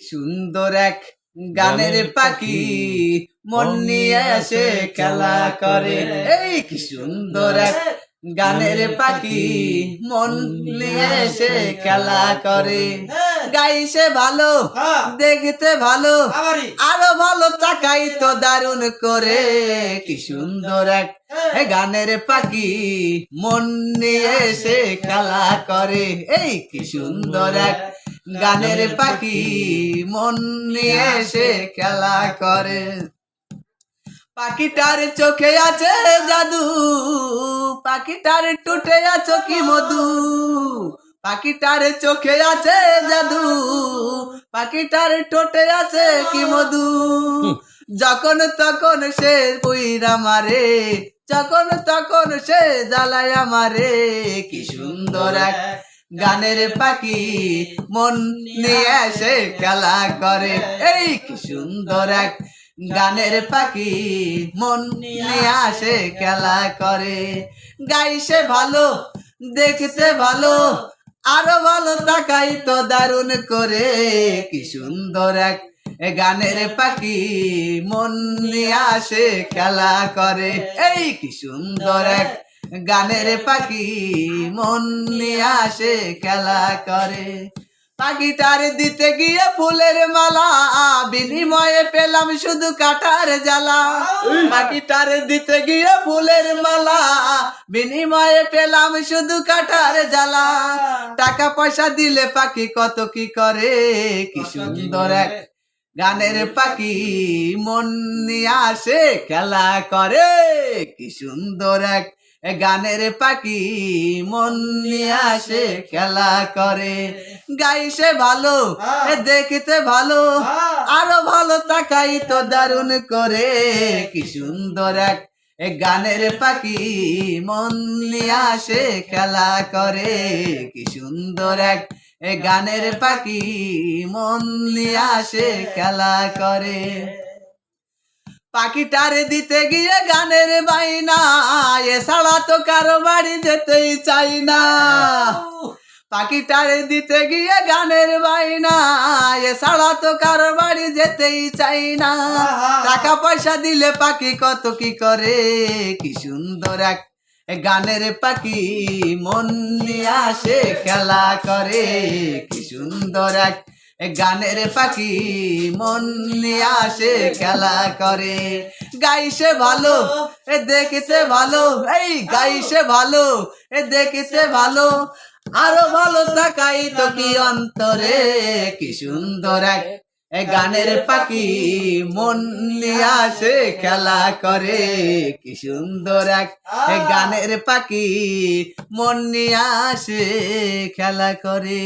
সুন্দর এক গানের পাখি মন নিয়ে এসে খেলা করে। এই কি সুন্দর এক গানের পাখি মন নিয়ে এসে খেলা করে। গাইছে ভালো দেখতে ভালো আরও ভালো তাকাই তো দারুণ করে। কি সুন্দর এক এ গানের পাখি মন নিয়ে এসে খেলা করে। এই কি সুন্দর এক গানের পাখি মন নিয়ে এসে খেলা করে। পাখিটার চোখে আছে জাদু পাখিটার টুটে আছে কি মধু? পাখিটার চোখে আছে জাদু পাখিটার টোটে আছে কি মধু? যখন তখন সে পুইরা মারে যখন তখন সে জ্বালায় মারে কি সুন্দর এক গানের পাখি মন নিয়ে এসে খেলা করে। এই কি সুন্দর এক গানের পাখি মন নিয়ে আসে খেলা করে। গাইছে ভালো, দেখতে ভালো, আরও ভালো তাকাই তো দারুণ করে। কি সুন্দর এক গানের পাখি মন নিয়ে আসে খেলা করে। এই কি সুন্দর এক গানের পাখি মন নিয়ে আসে খেলা করে। পাখিটার দিতে গিয়ে ফুলের মালা বিনিময়ে পেলাম শুধু কাটার জ্বালা। পাখিটার দিতে গিয়ে ফুলের মালা বিনিময়ে পেলাম শুধু কাটার জ্বালা। টাকা পয়সা দিলে পাখি কত কি করে কি সুন্দর এক গানের পাখি মন নিয়ে আসে খেলা করে কি সুন্দর এক গানের পাখি মন নিয়ে আসে খেলা করে। গাইছে ভালো এ দেখতে ভালো আরও ভালো তাকাই তো দারুণ করে। কি সুন্দর এক এ গানের পাখি মন নিয়ে আসে খেলা করে। কি সুন্দর এক এ গানের পাখি মন নিয়ে আসে খেলা করে। পাখিটারে দিতে গিয়ে গানের বাইনা এছাড়া তো কারও বাড়ি যেতেই চাই না। পাখিটারে দিতে গিয়ে গানের বাইনা এছাড়া তো কারও বাড়ি যেতেই চাই না। টাকা পয়সা দিলে পাখি কত কি করে, কি সুন্দর এক গানের পাখি মন নিয়ে আসে, খেলা করে, কি সুন্দর এক গানের পাখি মন নিয়ে আসে খেলা করে। গাইছে ভালো, এ দেখতে ভালো, এই গাইছে ভালো, এ দেখতে ভালো। আরও ভালো তাকাই তো কি অন্তরে, কি সুন্দর এক গানের পাখি মন নিয়ে আসে খেলা করে। কি সুন্দর এক গানের পাখি মন নিয়ে আসে খেলা করে।